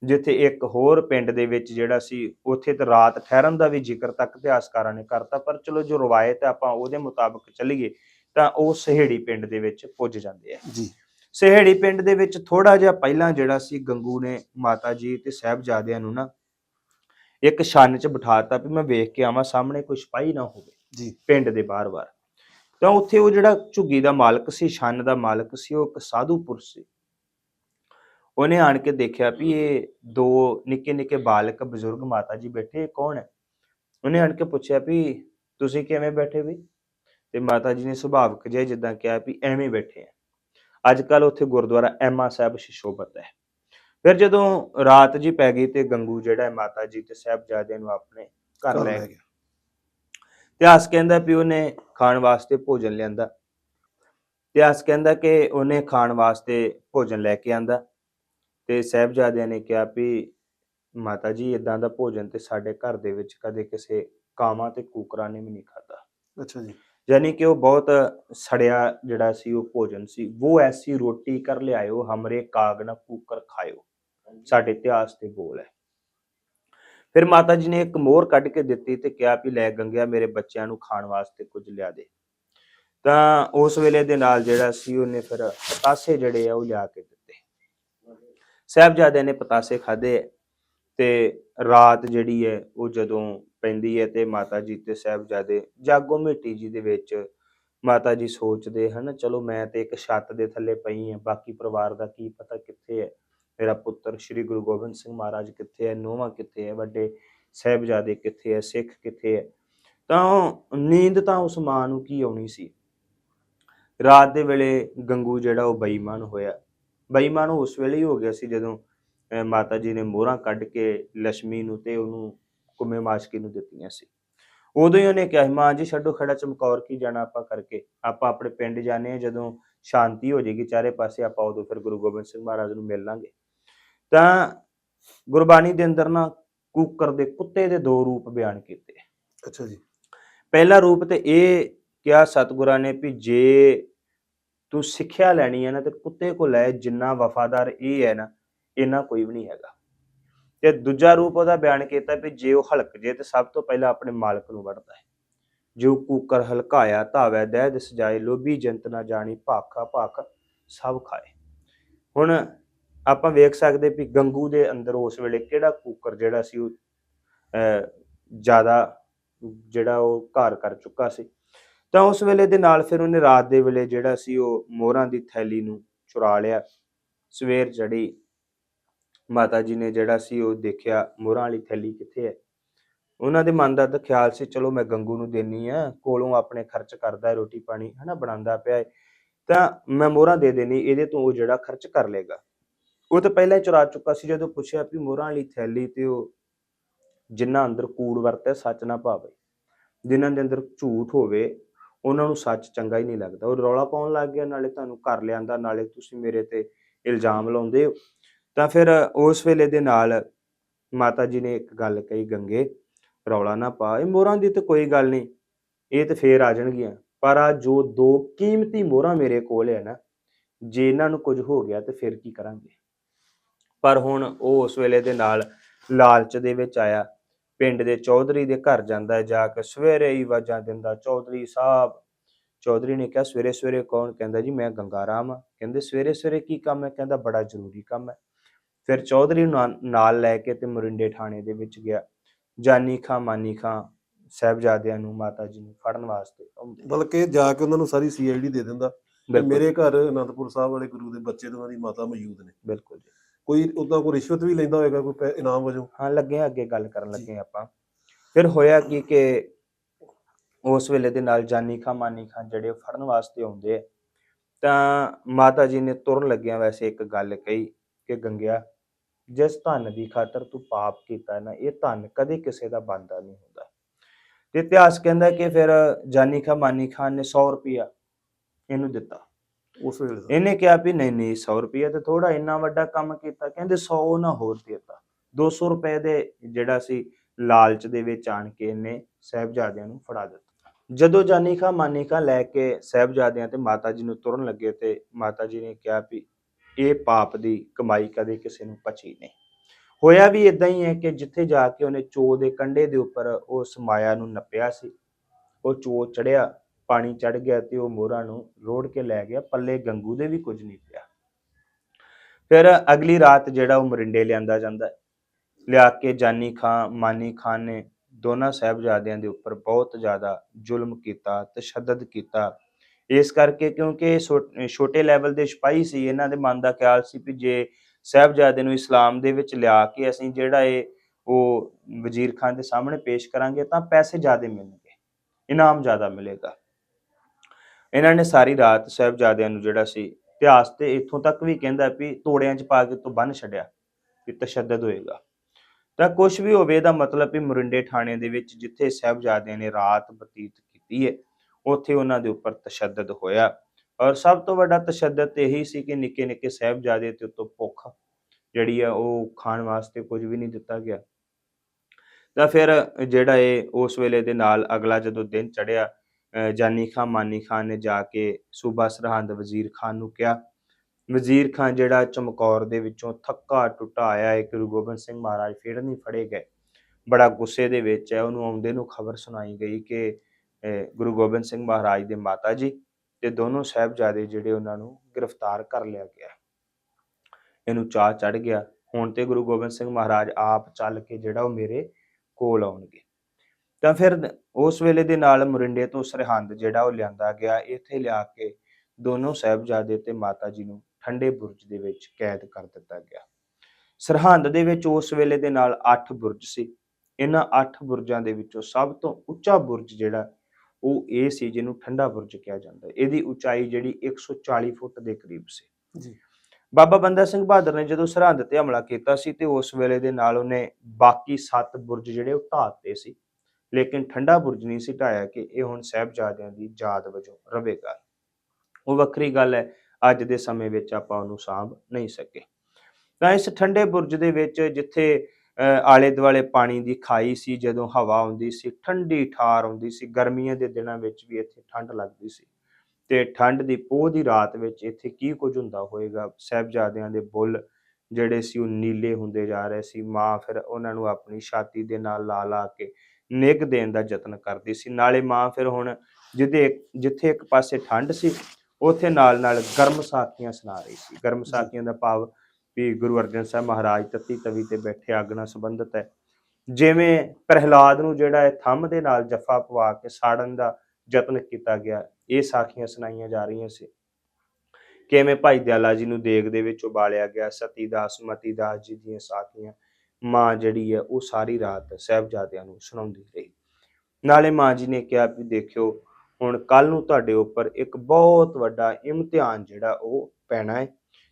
ਜਿੱਥੇ ਇੱਕ ਹੋਰ ਪਿੰਡ ਦੇ ਵਿੱਚ ਜਿਹੜਾ ਸੀ ਉੱਥੇ ਤੇ ਰਾਤ ਠਹਿਰਨ ਦਾ ਵੀ ਜ਼ਿਕਰ ਤੱਕ ਇਤਿਹਾਸਕਾਰਾਂ ਨੇ ਕਰਤਾ ਪਰ ਚਲੋ ਜੋ ਰਵਾਇਤ ਹੈ ਆਪਾਂ ਉਹਦੇ ਮੁਤਾਬਕ ਚੱਲੀਏ ਤਾਂ ਉਹ ਸਹੇੜੀ ਪਿੰਡ ਦੇ ਵਿੱਚ ਪੁੱਜ ਜਾਂਦੇ ਆ। ਜੀ। ਸਹੇੜੀ ਪਿੰਡ ਦੇ ਵਿੱਚ ਥੋੜਾ ਜਿਹਾ ਪਹਿਲਾਂ ਜਿਹੜਾ ਸੀ ਗੰਗੂ ਨੇ ਮਾਤਾ ਜੀ ਤੇ ਸਾਹਿਬਜ਼ਾਦਿਆਂ ਨੂੰ ਨਾ ਇੱਕ ਛੰਨ 'ਚ ਬਿਠਾਤਾ ਵੀ ਮੈਂ ਵੇਖ ਕੇ ਆਵਾਂ ਸਾਹਮਣੇ ਕੋਈ ਸਿਪਾਹੀ ਨਾ ਹੋਵੇ ਜੀ। ਪਿੰਡ ਦੇ ਬਾਹਰ-ਬਾਹਰ। ਤਾਂ ਉੱਥੇ ਉਹ ਜਿਹੜਾ ਝੁੱਗੀ ਦਾ ਮਾਲਕ ਸੀ ਛੰਨ ਦਾ ਮਾਲਕ ਸੀ ਉਹ ਇੱਕ ਸਾਧੂ ਪੁਰਸ਼ ਸੀ। ਉਹਨੇ ਆਣ ਕੇ ਦੇਖਿਆ ਵੀ ਇਹ ਦੋ ਨਿੱਕੇ ਨਿੱਕੇ ਬਾਲਕ ਬਜ਼ੁਰਗ ਮਾਤਾ ਜੀ ਬੈਠੇ ਇਹ ਕੌਣ ਹੈ? ਉਹਨੇ ਆਣ ਕੇ ਪੁੱਛਿਆ ਵੀ ਤੁਸੀਂ ਕਿਵੇਂ ਬੈਠੇ ਵੀ ਤੇ ਮਾਤਾ ਜੀ ਨੇ ਸੁਭਾਵਕ ਜਿਹਾ ਜਿੱਦਾਂ ਕਿਹਾ ਵੀ ਐਵੇਂ ਬੈਠੇ ਆ। ਅੱਜ ਕੱਲ ਉੱਥੇ ਗੁਰਦੁਆਰਾ ਐਮਾ ਸਾਹਿਬ ਸ਼ਿਸ਼ੋਭਤ ਹੈ। ਫਿਰ ਜਦੋਂ ਰਾਤ ਜੀ ਪੈ ਗਈ ਤੇ ਗੰਗੂ ਜਿਹੜਾ ਹੈ ਮਾਤਾ ਜੀ ਤੇ ਸਾਹਿਬਜ਼ਾਦਿਆਂ ਨੂੰ ਆਪਣੇ ਘਰ ਲੈ ਗਿਆ। ਇਤਿਹਾਸ ਕਹਿੰਦਾ ਵੀ ਉਹਨੇ ਖਾਣ ਵਾਸਤੇ ਭੋਜਨ ਲਿਆਂਦਾ। ਇਤਿਹਾਸ ਕਹਿੰਦਾ ਕਿ ਉਹਨੇ ਖਾਣ ਵਾਸਤੇ ਭੋਜਨ ਲੈ ਕੇ ਆਂਦਾ ਤੇ ਸਾਹਿਬਜ਼ਾਦਿਆਂ ਨੇ ਕਿਹਾ ਵੀ ਮਾਤਾ ਜੀ ਇਦਾਂ ਦਾ ਭੋਜਨ ਤੇ ਸਾਡੇ ਘਰ ਦੇ ਵਿੱਚ ਕਦੇ ਕਿਸੇ ਕਾਮਾਂ ਤੇ ਕੂਕਰਾਂ ਨੇ ਵੀ ਨਹੀਂ ਖਾਦਾ ਅੱਛਾ ਜੀ। ਯਾਨੀ ਕਿ ਉਹ ਬਹੁਤ ਸੜਿਆ ਜਿਹੜਾ ਸੀ ਉਹ ਭੋਜਨ ਸੀ। ਉਹ ਐਸੀ ਰੋਟੀ ਕਰ ਲਿਆਇਓ ਹਮਰੇ ਕਾਗ ਨਾ ਕੂਕਰ ਖਾਇਓ। ਸਾਡੇ ਇਤਿਹਾਸ ਦੇ ਬੋਲ ਹੈ। ਫਿਰ ਮਾਤਾ ਜੀ ਨੇ ਇੱਕ ਮੋਹਰ ਕੱਢ ਕੇ ਦਿੱਤੀ ਤੇ ਕਿਹਾ ਵੀ ਲੈ ਗੰਗਿਆ, ਮੇਰੇ ਬੱਚਿਆਂ ਨੂੰ ਖਾਣ ਵਾਸਤੇ ਕੁਝ ਲਿਆ ਦੇ। ਤਾਂ ਉਸ ਵੇਲੇ ਦੇ ਨਾਲ ਜਿਹੜਾ ਸੀ, ਉਹਨੇ ਫਿਰ ਪਤਾਸੇ ਜਿਹੜੇ ਆ, ਉਹ ਲਿਆ ਕੇ ਦਿੱਤੇ। ਸਾਹਿਬਜ਼ਾਦੇ ਨੇ ਪਤਾਸੇ ਖਾਦੇ ਤੇ ਰਾਤ ਜਿਹੜੀ ਹੈ, ਉਹ ਜਦੋਂ ਪੈਂਦੀ ਹੈ ਤੇ ਮਾਤਾ ਜੀ ਤੇ ਸਾਹਿਬਜ਼ਾਦੇ ਜਾਗੋ ਮਿੱਟੀ ਜੀ ਦੇ ਵਿੱਚ ਮਾਤਾ ਜੀ ਸੋਚਦੇ ਹਨ, ਚਲੋ ਮੈਂ ਤੇ ਇੱਕ ਛੱਤ ਦੇ ਥੱਲੇ ਪਈ ਹਾਂ, ਬਾਕੀ ਪਰਿਵਾਰ ਦਾ ਕੀ ਪਤਾ ਕਿੱਥੇ ਹੈ? ਮੇਰਾ ਪੁੱਤਰ ਸ੍ਰੀ ਗੁਰੂ ਗੋਬਿੰਦ ਸਿੰਘ ਮਹਾਰਾਜ ਕਿੱਥੇ ਹੈ ਨੋਵਾ ਕਿੱਥੇ ਹੈ ਵੱਡੇ ਸਾਹਿਬਜ਼ਾਦੇ ਕਿੱਥੇ ਹੈ ਸਿੱਖ ਕਿੱਥੇ ਹੈ। ਤਾਂ ਉਹ ਨੀਂਦ ਤਾਂ ਉਸ ਮਾਂ ਨੂੰ ਕੀ ਆਉਣੀ ਸੀ? ਰਾਤ ਦੇ ਵੇਲੇ ਗੰਗੂ ਜਿਹੜਾ ਉਹ ਬੇਈਮਾਨ ਹੋਇਆ। ਬੇਈਮਾਨ ਉਸ ਵੇਲੇ ਹੀ ਹੋ ਗਿਆ ਸੀ ਜਦੋਂ ਅਹ ਮਾਤਾ ਜੀ ਨੇ ਮੋਹਰਾਂ ਕੱਢ ਕੇ ਲక్ష్ਮੀ ਨੂੰ ਤੇ ਉਹਨੂੰ ਕੁਮੇ ਮਾਸ਼ਕੀ ਨੂੰ ਦਿੱਤੀਆਂ ਸੀ। ਉਦੋਂ ਹੀ ਉਹਨੇ ਕਿਹਾ ਸੀ, ਮਾਂ ਜੀ ਛੱਡੋ ਖੜਾ ਚਮਕੌਰ ਕੀ ਜਾਣਾ ਆਪਾਂ ਕਰਕੇ? ਆਪਾਂ ਆਪਣੇ ਪਿੰਡ ਜਾਣੇ ਆ ਜਦੋਂ ਸ਼ਾਂਤੀ ਹੋ ਜਾਏਗੀ ਚਾਰੇ ਪਾਸੇ ਆਪਾਂ ਉਦੋਂ ਫਿਰ ਗੁਰੂ ਗੋਬਿੰਦ ਸਿੰਘ ਮਹਾਰਾਜ ਨੂੰ ਮਿਲ ਲਾਂਗੇ। ਤਾਂ ਗੁਰਬਾਣੀ ਦੇ ਅੰਦਰ ਨਾ ਕੂਕਰ ਦੇ ਕੁੱਤੇ ਦੇ ਦੋ ਰੂਪ ਬਿਆਨ ਕੀਤੇ ਅੱਛਾ ਜੀ। ਪਹਿਲਾ ਰੂਪ ਤੇ ਇਹ ਕਿਹਾ ਸਤਿਗੁਰਾਂ ਨੇ ਵੀ ਜੇ ਤੂੰ ਸਿੱਖਿਆ ਲੈਣੀ ਹੈ ਨਾ ਤੇ ਕੁੱਤੇ ਕੋ ਲੈ ਜਿੰਨਾ ਵਫਾਦਾਰ ਇਹ ਹੈ ਨਾ ਇੰਨਾ ਕੋਈ ਵੀ ਨਹੀਂ ਹੈਗਾ। ਤੇ ਦੂਜਾ ਰੂਪ ਉਹਦਾ ਬਿਆਨ ਕੀਤਾ ਵੀ ਜੇ ਉਹ ਹਲਕ ਜੇ ਤੇ ਸਭ ਤੋਂ ਪਹਿਲਾਂ ਆਪਣੇ ਮਾਲਕ ਨੂੰ ਵੜਦਾ ਹੈ। ਜੋ ਕੂਕਰ ਹਲਕਾਇਆ ਧਾਵੈ ਦਹਿ ਦਿਸ ਜਾਏ ਲੋਭੀ ਜੰਤ ਨਾ ਜਾਣੀ ਭਾਖਾ ਭਾਖ ਸਭ ਖਾਏ। ਹੁਣ ਆਪਾਂ ਵੇਖ ਸਕਦੇ ਵੀ ਗੰਗੂ ਦੇ ਅੰਦਰ ਉਸ ਵੇਲੇ ਕਿਹੜਾ ਕੂਕਰ ਜਿਹੜਾ ਸੀ ਉਹ ਅਹ, ਜ਼ਿਆਦਾ ਜਿਹੜਾ ਉਹ ਘਰ ਕਰ ਚੁੱਕਾ ਸੀ। ਤਾਂ ਉਸ ਵੇਲੇ ਦੇ ਨਾਲ ਫਿਰ ਉਹਨੇ ਰਾਤ ਦੇ ਵੇਲੇ ਜਿਹੜਾ ਸੀ ਉਹ ਮੋਹਰਾਂ ਦੀ ਥੈਲੀ ਨੂੰ ਚੁਰਾ ਲਿਆ। ਸਵੇਰ ਚੜੀ ਮਾਤਾ ਜੀ ਨੇ ਜਿਹੜਾ ਸੀ ਉਹ ਦੇਖਿਆ ਮੋਹਰਾਂ ਵਾਲੀ ਥੈਲੀ ਕਿੱਥੇ ਹੈ। ਉਹਨਾਂ ਦੇ ਮਨ ਦਾ ਤਾਂ ਖਿਆਲ ਸੀ ਚਲੋ ਮੈਂ ਗੰਗੂ ਨੂੰ ਦੇਣੀ ਆ ਕੋਲੋਂ ਆਪਣੇ ਖਰਚ ਕਰਦਾ ਹੈ ਰੋਟੀ ਪਾਣੀ ਹਨਾ ਬਣਾਉਂਦਾ ਪਿਆ ਹੈ ਤਾਂ ਮੈਂ ਮੋਹਰਾਂ ਦੇ ਦੇਣੀ ਇਹਦੇ ਤੋਂ ਉਹ ਜਿਹੜਾ ਖਰਚ ਕਰ ਲੇਗਾ ਉਹ ਤਾਂ ਪਹਿਲਾਂ ਹੀ ਚੁਰਾ ਚੁੱਕਾ ਸੀ ਜਦੋਂ ਪੁੱਛਿਆ ਵੀ ਮੋਹਰਾਂ ਵਾਲੀ ਥੈਲੀ ਤੇ ਉਹ ਜਿਨ੍ਹਾਂ ਅੰਦਰ ਕੂੜ ਵਰਤਿਆ, ਸੱਚ ਨਾ ਭਾਵੇ। ਜਿਨ੍ਹਾਂ ਦੇ ਅੰਦਰ ਝੂਠ ਹੋਵੇ, ਉਹਨਾਂ ਨੂੰ ਸੱਚ ਚੰਗਾ ਹੀ ਨਹੀਂ ਲੱਗਦਾ। ਉਹ ਰੌਲਾ ਪਾਉਣ ਲੱਗ ਗਿਆ, ਨਾਲੇ ਤੁਹਾਨੂੰ ਘਰ ਲਿਆਂਦਾ, ਨਾਲੇ ਤੁਸੀਂ ਮੇਰੇ ਤੇ ਇਲਜ਼ਾਮ ਲਾਉਂਦੇ ਹੋ। ਤਾਂ ਫਿਰ ਉਸ ਵੇਲੇ ਦੇ ਨਾਲ ਮਾਤਾ ਜੀ ਨੇ ਇੱਕ ਗੱਲ ਕਹੀ, ਗੰਗੇ, ਰੌਲਾ ਨਾ ਪਾ। ਇਹ ਮੋਹਰਾਂ ਦੀ ਤਾਂ ਕੋਈ ਗੱਲ ਨਹੀਂ, ਇਹ ਤੇ ਫੇਰ ਆ ਜਾਣਗੀਆਂ। ਪਰ ਆ ਜੋ ਦੋ ਕੀਮਤੀ ਮੋਹਰਾਂ ਮੇਰੇ ਕੋਲ ਹੈ ਨਾ, ਜੇ ਇਹਨਾਂ ਨੂੰ ਕੁਝ ਹੋ ਗਿਆ ਤੇ ਫਿਰ ਕੀ ਕਰਾਂਗੇ? ਪਰ ਹੁਣ ਉਹ ਉਸ ਵੇਲੇ ਦੇ ਨਾਲ ਲਾਲਚ ਦੇ ਵਿੱਚ ਆਇਆ। ਪਿੰਡ ਦੇ ਚੌਧਰੀ ਦੇ ਘਰ ਜਾਂਦਾ ਜਾ ਕੇ ਸਵੇਰੇ ਹੀ ਆਵਾਜ਼ਾਂ ਦਿੰਦਾ ਚੌਧਰੀ ਸਾਹਿਬ। ਚੌਧਰੀ ਨੇ ਕਿਹਾ ਸਵੇਰੇ ਸਵੇਰੇ ਕੌਣ? ਕਹਿੰਦਾ ਜੀ ਮੈਂ ਗੰਗਾ ਰਾਮ ਆ ਕਹਿੰਦੇ ਸਵੇਰੇ ਸਵੇਰੇ ਕੀ ਕੰਮ ਹੈ? ਕਹਿੰਦਾ ਬੜਾ ਜ਼ਰੂਰੀ ਕੰਮ ਹੈ। ਫਿਰ ਚੌਧਰੀ ਨਾਲ- ਲੈ ਕੇ ਤੇ ਮਰਿੰਡੇ ਥਾਣੇ ਦੇ ਵਿੱਚ ਗਿਆ। ਜਾਨੀ ਖਾਂ ਮਾਨੀ ਖਾਂ ਸਾਹਿਬਜ਼ਾਦਿਆਂ ਨੂੰ ਮਾਤਾ ਜੀ ਨੂੰ ਫੜਨ ਵਾਸਤੇ। ਬਲਕਿ ਜਾ ਕੇ ਉਹਨਾਂ ਨੂੰ ਸਾਰੀ ਸੀਆਈਡੀ ਦੇ ਦਿੰਦਾ। ਮੇਰੇ ਘਰ ਅਨੰਦਪੁਰ ਸਾਹਿਬ ਵਾਲੇ ਗੁਰੂ ਦੇ ਬੱਚੇ ਤੇ ਉਹਨਾਂ ਦੀ ਮਾਤਾ ਮੌਜੂਦ ਨੇ। ਬਿਲਕੁਲ ਜੀ। ਕੋਈ ਉਦਾਂ ਕੋਈ ਰਿਸ਼ਵਤ ਵੀ ਲੈਂਦਾ ਹੋਏਗਾ ਕੋਈ ਪੈ- ਇਨਾਮ ਵਜੋਂ? ਹਾਂ ਲੱਗੇ ਹਾਂ ਅੱਗੇ ਗੱਲ ਕਰਨ ਜੀ। ਲੱਗੇ ਹਾਂ ਆਪਾਂ। ਫਿਰ ਹੋਇਆ ਕੀ ਕਿ ਉਸ ਵੇਲੇ ਦੇ ਨਾਲ ਜਾਨੀ ਖਾਂ ਮਾਨੀ ਖਾਂ ਜਿਹੜੇ ਉਹ ਫੜਨ ਵਾਸਤੇ ਆਉਂਦੇ ਆ। ਤਾਂ ਮਾਤਾ ਜੀ ਨੇ ਤੁਰਨ ਲੱਗਿਆਂ ਵੈਸੇ ਇੱਕ ਗੱਲ ਕਹੀ ਕਿ ਗੰਗਿਆ ਜਿਸ ਧਨ ਦੀ ਖਾਤਰ ਤੂੰ ਪਾਪ ਕੀਤਾ ਨਾ ਇਹ ਧਨ ਕਦੇ ਕਿਸੇ ਦਾ ਬੰਦਾ ਨਹੀਂ ਹੁੰਦਾ। ਤੇ ਇਤਿਹਾਸ ਕਹਿੰਦਾ ਕਿ ਫਿਰ ਜਾਨੀ ਖਾਂ ਮਾਨੀ ਖਾਨ ਨੇ 100 ਰੁਪਿਆ ਇਹਨੂੰ ਦਿੱਤਾ। ਉਸ ਵੇਲੇ ਦਾ। ਇਹਨੇ ਕਿਹਾ ਵੀ ਨਹੀਂ ਨਹੀਂ 100 ਰੁਪਏ ਤੇ ਥੋੜਾ ਇੰਨਾ ਵੱਡਾ ਕੰਮ ਕੀਤਾ। ਕਹਿੰਦੇ 100 ਨਾ ਹੋਰ ਦੇਤਾ। 200 ਰੁਪਏ ਦੇ ਜਿਹੜਾ ਸੀ, ਲਾਲਚ ਦੇ ਵਿੱਚ ਆਣ ਕੇ ਇਹਨੇ ਸਹਿਬਜ਼ਾਦਿਆਂ ਨੂੰ ਫੜਾ ਦਿੱਤਾ। ਜਦੋਂ ਜਾਨੀ ਖਾਂ ਮਾਨੀ ਖਾਂ ਲੈ ਕੇ ਸਹਿਬਜ਼ਾਦਿਆਂ ਤੇ ਮਾਤਾ ਜੀ ਨੂੰ ਤੁਰਨ ਲੱਗੇ ਤੇ ਮਾਤਾ ਜੀ ਨੇ ਕਿਹਾ ਵੀ ਇਹ ਪਾਪ ਦੀ ਕਮਾਈ ਕਦੇ ਕਿਸੇ ਨੂੰ ਪਚੀ ਨਹੀਂ। ਹੋਇਆ ਵੀ ਇਦਾਂ ਹੀ ਹੈ ਕਿ ਜਿੱਥੇ ਜਾ ਕੇ ਉਹਨੇ ਚੋ ਦੇ ਕੰਢੇ ਦੇ ਉੱਪਰ ਉਸ ਮਾਇਆ ਨੂੰ ਨੱਪਿਆ ਸੀ, ਉਹ ਚੋ ਚੜਿਆ ਪਾਣੀ ਚੜ ਗਿਆ ਤੇ ਉਹ ਮੋਹਰਾਂ ਨੂੰ ਰੋੜ ਕੇ ਲੈ ਗਿਆ, ਪੱਲੇ ਗੰਗੂ ਦੇ ਵੀ ਕੁਝ ਨਹੀਂ ਪਿਆ। ਫਿਰ ਅਗਲੀ ਰਾਤ ਜਿਹੜਾ ਉਹ ਮਰਿੰਡੇ ਲਿਆਂਦਾ ਜਾਂਦਾ ਲਿਆ ਕੇ ਜਾਨੀ ਖਾਂ, ਮਾਨੀ ਖਾਨ ਨੇ ਦੋਨਾਂ ਸਾਹਿਬਜ਼ਾਦਿਆਂ ਦੇ ਉੱਪਰ ਬਹੁਤ ਜ਼ਿਆਦਾ ਜ਼ੁਲਮ ਕੀਤਾ, ਤਸ਼ੱਦਦ ਕੀਤਾ। ਇਸ ਕਰਕੇ ਕਿਉਂਕਿ ਛੋ- ਛੋਟੇ ਲੈਵਲ ਦੇ ਸਿਪਾਹੀ ਸੀ, ਇਹਨਾਂ ਦੇ ਮਨ ਦਾ ਖਿਆਲ ਸੀ ਵੀ ਜੇ ਸਾਹਿਬਜ਼ਾਦੇ ਨੂੰ ਇਸਲਾਮ ਦੇ ਵਿੱਚ ਲਿਆ ਕੇ ਅਸੀਂ ਜਿਹੜਾ ਇਹ ਉਹ ਵਜ਼ੀਰ ਖਾਨ ਦੇ ਸਾਹਮਣੇ ਪੇਸ਼ ਕਰਾਂਗੇ ਤਾਂ ਪੈਸੇ ਜ਼ਿਆਦਾ ਮਿਲਣਗੇ, ਇਨਾਮ ਜ਼ਿਆਦਾ ਮਿਲੇਗਾ। ਇਹਨਾਂ ਨੇ ਸਾਰੀ ਰਾਤ ਸਾਹਿਬਜ਼ਾਦਿਆਂ ਨੂੰ ਜਿਹੜਾ ਸੀ ਇਤਿਹਾਸ ਤੇ ਇੱਥੋਂ ਤੱਕ ਵੀ ਕਹਿੰਦਾ ਵੀ ਤੋੜਿਆਂ 'ਚ ਪਾ ਕੇ ਤੋਂ ਬੰਨ ਛੱਡਿਆ ਕਿ ਤਸ਼ੱਦਦ ਹੋਏਗਾ। ਤਾਂ ਕੁਝ ਵੀ ਹੋਵੇ ਇਹਦਾ ਮਤਲਬ ਵੀ ਮੁਰਿੰਡੇ ਥਾਣੇ ਦੇ ਵਿੱਚ ਜਿੱਥੇ ਸਾਹਿਬਜ਼ਾਦਿਆਂ ਨੇ ਰਾਤ ਬਤੀਤ ਕੀਤੀ ਹੈ, ਉੱਥੇ ਉਹਨਾਂ ਦੇ ਉੱਪਰ ਤਸ਼ੱਦਦ ਹੋਇਆ। ਔਰ ਸਭ ਤੋਂ ਵੱਡਾ ਤਸ਼ੱਦਦ ਇਹੀ ਸੀ ਕਿ ਨਿੱਕੇ ਨਿੱਕੇ ਸਾਹਿਬਜ਼ਾਦੇ ਤੇ ਉੱਤੋਂ ਭੁੱਖ ਜਿਹੜੀ ਆ ਉਹ ਖਾਣ ਵਾਸਤੇ ਕੁਝ ਵੀ ਨਹੀਂ ਦਿੱਤਾ ਗਿਆ। ਤਾਂ ਫਿਰ ਜਿਹੜਾ ਇਹ ਉਸ ਵੇਲੇ ਦੇ ਨਾਲ ਅਗਲਾ ਜਦੋਂ ਦਿਨ ਚੜਿਆ ਜਾਨੀ ਖਾਂ ਮਾਨੀ ਖਾਨ ਨੇ ਜਾ ਕੇ ਸੂਬਾ ਸਰਹੰਦ ਵਜ਼ੀਰ ਖਾਨ ਨੂੰ ਕਿਹਾ। ਵਜ਼ੀਰ ਖਾਨ ਜਿਹੜਾ ਚਮਕੌਰ ਦੇ ਵਿੱਚੋਂ ਥੱਕਾ ਟੁੱਟਾ ਆਇਆ ਹੈ ਗੁਰੂ ਗੋਬਿੰਦ ਸਿੰਘ ਮਹਾਰਾਜ ਫਿਰ ਨਹੀਂ ਫੜੇ ਗਏ। ਬੜਾ ਗੁੱਸੇ ਦੇ ਵਿੱਚ ਹੈ, ਉਹਨੂੰ ਆਉਂਦੇ ਨੂੰ ਖਬਰ ਸੁਣਾਈ ਗਈ ਕਿ, ਅਹ ਗੁਰੂ ਗੋਬਿੰਦ ਸਿੰਘ ਮਹਾਰਾਜ ਦੇ ਮਾਤਾ ਜੀ ਤੇ ਦੋਨੋਂ ਸਾਹਿਬਜ਼ਾਦੇ ਜਿਹੜੇ ਉਹਨਾਂ ਨੂੰ ਗ੍ਰਿਫਤਾਰ ਕਰ ਲਿਆ ਗਿਆ। ਇਹਨੂੰ ਚਾਹ ਚੜ ਗਿਆ। ਹੁਣ ਤੇ ਗੁਰੂ ਗੋਬਿੰਦ ਸਿੰਘ ਮਹਾਰਾਜ ਆਪ ਚੱਲ ਕੇ ਜਿਹੜਾ ਉਹ ਮੇਰੇ ਕੋਲ ਆਉਣਗੇ। ਤਾਂ ਫਿਰ ਉਸ ਵੇਲੇ ਦੇ ਨਾਲ ਮੁਰਿੰਡੇ ਤੋਂ ਸਰਹੰਦ ਜਿਹੜਾ ਉਹ ਲਿਆਂਦਾ ਗਿਆ ਇੱਥੇ ਲਿਆ ਕੇ ਦੋਨੋਂ ਸਾਹਿਬਜ਼ਾਦੇ ਤੇ ਮਾਤਾ ਜੀ ਨੂੰ ਠੰਡੇ ਬੁਰਜ ਦੇ ਵਿੱਚ ਕੈਦ ਕਰ ਦਿੱਤਾ ਗਿਆ। ਸਰਹੰਦ ਦੇ ਵਿੱਚ ਉਸ ਵੇਲੇ ਦੇ ਨਾਲ 8 ਬੁਰਜ ਸੀ। ਇਹਨਾਂ 8 ਬੁਰਜਾਂ ਦੇ ਵਿੱਚੋਂ ਸਭ ਤੋਂ ਉੱਚਾ ਬੁਰਜ ਜਿਹੜਾ ਉਹ ਇਹ ਸੀ ਜਿਹਨੂੰ ਠੰਡਾ ਬੁਰਜ ਕਿਹਾ ਜਾਂਦਾ। ਇਹਦੀ ਉਚਾਈ ਜਿਹੜੀ 140 ਫੁੱਟ ਦੇ ਕਰੀਬ ਸੀ। ਜੀ। ਬਾਬਾ ਬੰਦਾ ਸਿੰਘ ਬਹਾਦਰ ਨੇ ਜਦੋਂ ਸਰਹੰਦ ਤੇ ਹਮਲਾ ਕੀਤਾ ਸੀ ਤੇ ਉਸ ਵੇਲੇ ਦੇ ਨਾਲ ਉਹਨੇ ਬਾਕੀ 7 ਬੁਰਜ ਜਿਹੜੇ ਉਹ ਢਾਹ ਦਿੱਤੇ ਸੀ। ਲੇਕਿਨ ਠੰਡਾ ਬੁਰਜ ਨਹੀਂ ਸੀ ਢਾਇਆ ਕਿ ਇਹ ਹੁਣ ਸਾਹਿਬਜ਼ਾਦਿਆਂ ਦੀ ਯਾਦ ਵਜੋਂ ਰਹੇਗਾ ਉਹ ਵੱਖਰੀ ਗੱਲ ਹੈ, ਅੱਜ ਦੇ ਸਮੇਂ ਵਿੱਚ ਆਪਾਂ ਉਹਨੂੰ ਸਾਂਭ ਨਹੀਂ ਸਕੇ। ਤਾਂ ਇਸ ਠੰਡੇ ਬੁਰਜ ਦੇ ਵਿੱਚ ਜਿੱਥੇ ਆਲੇ ਦੁਆਲੇ ਪਾਣੀ ਦੀ ਖਾਈ ਸੀ, ਜਦੋਂ ਹਵਾ ਆਉਂਦੀ ਸੀ, ਠੰਡੀ ਠਾਰ ਆਉਂਦੀ ਸੀ, ਗਰਮੀਆਂ ਦੇ ਦਿਨਾਂ ਵਿੱਚ ਵੀ ਇੱਥੇ ਠੰਡ ਲੱਗਦੀ ਸੀ। ਤੇ ਠੰਡ ਦੀ ਪੋਹ ਦੀ ਰਾਤ ਵਿੱਚ ਇੱਥੇ ਕੀ ਕੁਝ ਹੁੰਦਾ ਹੋਏਗਾ ਸਾਹਿਬਜ਼ਾਦਿਆਂ ਦੇ ਬੁੱਲ ਜਿਹੜੇ ਸੀ, ਉਹ ਨੀਲੇ ਹੁੰਦੇ ਜਾ ਰਹੇ ਸੀ। ਮਾਂ ਫਿਰ ਉਹਨਾਂ ਨੂੰ ਆਪਣੀ ਛਾਤੀ ਦੇ ਨਾਲ ਲਾ ਲਾ ਕੇ ਨਿੱਘ ਦੇਣ ਦਾ ਯਤਨ ਕਰਦੀ ਸੀ। ਨਾਲੇ ਮਾਂ ਫਿਰ ਹੁਣ ਜਿਹਦੇ ਜਿੱਥੇ ਇੱਕ ਪਾਸੇ ਠੰਡ ਸੀ ਉੱਥੇ ਨਾਲ ਨਾਲ ਗਰਮ ਸਾਖੀਆਂ ਸੁਣਾ ਰਹੀ ਸੀ। ਗਰਮ ਸਾਖੀਆਂ ਦਾ ਭਾਵ ਵੀ ਗੁਰੂ ਅਰਜਨ ਸਾਹਿਬ ਮਹਾਰਾਜ ਤਤੀ ਤਵੀ ਤੇ ਬੈਠੇ ਅੱਗ ਨਾਲ ਸੰਬੰਧਿਤ ਹੈ। ਜਿਵੇਂ ਪ੍ਰਹਿਲਾਦ ਨੂੰ ਜਿਹੜਾ ਹੈ ਥੰਮ ਦੇ ਨਾਲ ਜੱਫਾ ਪਵਾ ਕੇ ਸਾੜਨ ਦਾ ਯਤਨ ਕੀਤਾ ਗਿਆ ਇਹ ਸਾਖੀਆਂ ਸੁਣਾਈਆਂ ਜਾ ਰਹੀਆਂ ਸੀ। ਕਿਵੇਂ ਭਾਈ ਦਿਆਲਾ ਜੀ ਨੂੰ ਦੇਗ ਦੇ ਵਿੱਚ ਉਬਾਲਿਆ ਗਿਆ ਸਤੀ ਦਾਸ ਮਤੀ ਦਾਸ ਜੀ ਦੀਆਂ ਸਾਖੀਆਂ ਮਾਂ ਜਿਹੜੀ ਹੈ ਉਹ ਸਾਰੀ ਰਾਤ ਸਾਹਿਬਜ਼ਾਦਿਆਂ ਨੂੰ ਸੁਣਾਉਂਦੀ ਰਹੀ। ਨਾਲੇ ਮਾਂ ਜੀ ਨੇ ਕਿਹਾ ਵੀ ਦੇਖਿਓ, ਹੁਣ ਕੱਲ ਨੂੰ ਤੁਹਾਡੇ ਉੱਪਰ ਇੱਕ ਬਹੁਤ ਵੱਡਾ ਇਮਤਿਹਾਨ ਜਿਹੜਾ ਉਹ ਪੈਣਾ ਹੈ।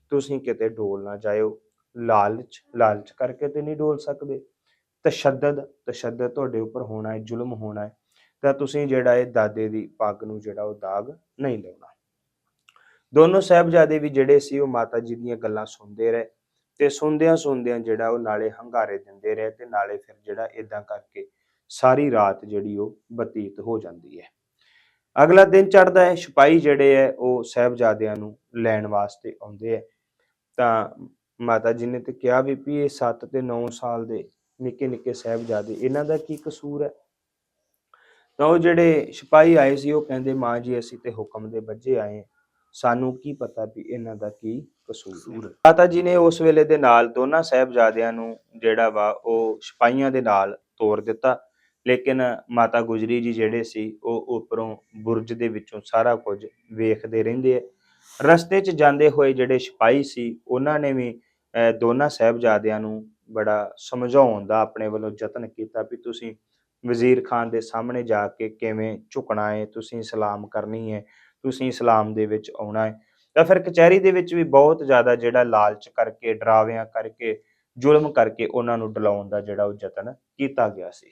ਤੁਸੀਂ ਕਿਤੇ ਡੋਲ ਨਾ ਜਾਇਓ। ਲਾਲਚ ਲਾਲਚ ਕਰਕੇ ਤੇ ਨਹੀਂ ਡੋਲ ਸਕਦੇ। ਤਸ਼ੱਦਦ ਤਸ਼ੱਦਦ ਤੁਹਾਡੇ ਉੱਪਰ ਹੋਣਾ ਹੈ, ਜ਼ੁਲਮ ਹੋਣਾ ਹੈ। ਤਾਂ ਤੁਸੀਂ ਜਿਹੜਾ ਇਹ ਦਾਦੇ ਦੀ ਪੱਗ ਨੂੰ ਜਿਹੜਾ ਉਹ ਦਾਗ ਨਹੀਂ ਲਾਉਣਾ। ਦੋਨੋਂ ਸਾਹਿਬਜ਼ਾਦੇ ਵੀ ਜਿਹੜੇ ਸੀ ਉਹ ਮਾਤਾ ਜੀ ਦੀਆਂ ਗੱਲਾਂ ਸੁਣਦੇ ਰਹੇ। ਤੇ ਸੁਣਦਿਆਂ ਸੁਣਦਿਆਂ ਜਿਹੜਾ ਉਹ ਨਾਲੇ ਹੰਗਾਰੇ ਦਿੰਦੇ ਰਹੇ ਤੇ ਨਾਲੇ ਫਿਰ ਜਿਹੜਾ ਇਦਾਂ ਕਰਕੇ ਸਾਰੀ ਰਾਤ ਜਿਹੜੀ ਉਹ ਬਤੀਤ ਹੋ ਜਾਂਦੀ ਹੈ। ਅਗਲਾ ਦਿਨ ਚੜਦਾ ਹੈ, ਸਿਪਾਹੀ ਜਿਹੜੇ ਹੈ ਉਹ ਸਾਹਿਬਜ਼ਾਦਿਆਂ ਨੂੰ ਲੈਣ ਵਾਸਤੇ ਆਉਂਦੇ ਹੈ। ਤਾਂ ਮਾਤਾ ਜੀ ਨੇ ਤੇ ਕਿਹਾ ਵੀ ਵੀ ਇਹ 7 ਤੇ 9 ਸਾਲ ਦੇ ਨਿੱਕੇ ਨਿੱਕੇ ਸਾਹਿਬਜ਼ਾਦੇ, ਇਹਨਾਂ ਦਾ ਕੀ ਕਸੂਰ ਹੈ? ਤਾਂ ਉਹ ਜਿਹੜੇ ਸਿਪਾਹੀ ਆਏ ਸੀ, ਉਹ ਕਹਿੰਦੇ, ਮਾਂ ਜੀ, ਅਸੀਂ ਤੇ ਹੁਕਮ ਦੇ ਵੱਜੇ ਆਏ ਸਾਨੂੰ ਕੀ ਪਤਾ ਵੀ ਇਹਨਾਂ ਦਾ ਕੀ ਕਸੂਰ ਹੈ। ਮਾਤਾ ਜੀ ਨੇ ਉਸ ਵੇਲੇ ਦੇ ਨਾਲ ਦੋਨਾਂ ਸਾਹਿਬਜ਼ਾਦਿਆਂ ਨੂੰ ਜਿਹੜਾ ਵਾ ਉਹ ਸਿਪਾਹੀਆਂ ਦੇ ਨਾਲ ਤੋਰ ਦਿੱਤਾ। ਲੇਕਿਨ ਮਾਤਾ ਗੁਜਰੀ ਜੀ ਜਿਹੜੇ ਸੀ ਉਹ ਉੱਪਰੋਂ ਬੁਰਜ ਦੇ ਵਿੱਚੋਂ ਸਾਰਾ ਕੁਝ ਵੇਖਦੇ ਰਹਿੰਦੇ ਆ। ਰਸਤੇ 'ਚ ਜਾਂਦੇ ਹੋਏ ਜਿਹੜੇ ਸਿਪਾਹੀ ਸੀ ਉਹਨਾਂ ਨੇ ਵੀ ਦੋਨਾਂ ਸਾਹਿਬਜ਼ਾਦਿਆਂ ਨੂੰ ਬੜਾ ਸਮਝਾਉਣ ਦਾ ਆਪਣੇ ਵੱਲੋਂ ਯਤਨ ਕੀਤਾ ਵੀ ਤੁਸੀਂ ਵਜ਼ੀਰ ਖਾਨ ਦੇ ਸਾਹਮਣੇ ਜਾ ਕੇ ਕਿਵੇਂ ਝੁਕਣਾ ਹੈ ਤੁਸੀਂ ਸਲਾਮ ਕਰਨੀ ਹੈ ਤੁਸੀਂ ਇਸਲਾਮ ਦੇ ਵਿੱਚ ਆਉਣਾ ਹੈ। ਤਾਂ ਫਿਰ ਕਚਹਿਰੀ ਦੇ ਵਿੱਚ ਵੀ ਬਹੁਤ ਜ਼ਿਆਦਾ ਜਿਹੜਾ ਲਾਲਚ ਕਰਕੇ, ਡਰਾਵਿਆਂ ਕਰਕੇ, ਜ਼ੁਲਮ ਕਰਕੇ ਉਹਨਾਂ ਨੂੰ ਡਲਾਉਣ ਦਾ ਜਿਹੜਾ ਉਹ ਯਤਨ ਕੀਤਾ ਗਿਆ ਸੀ।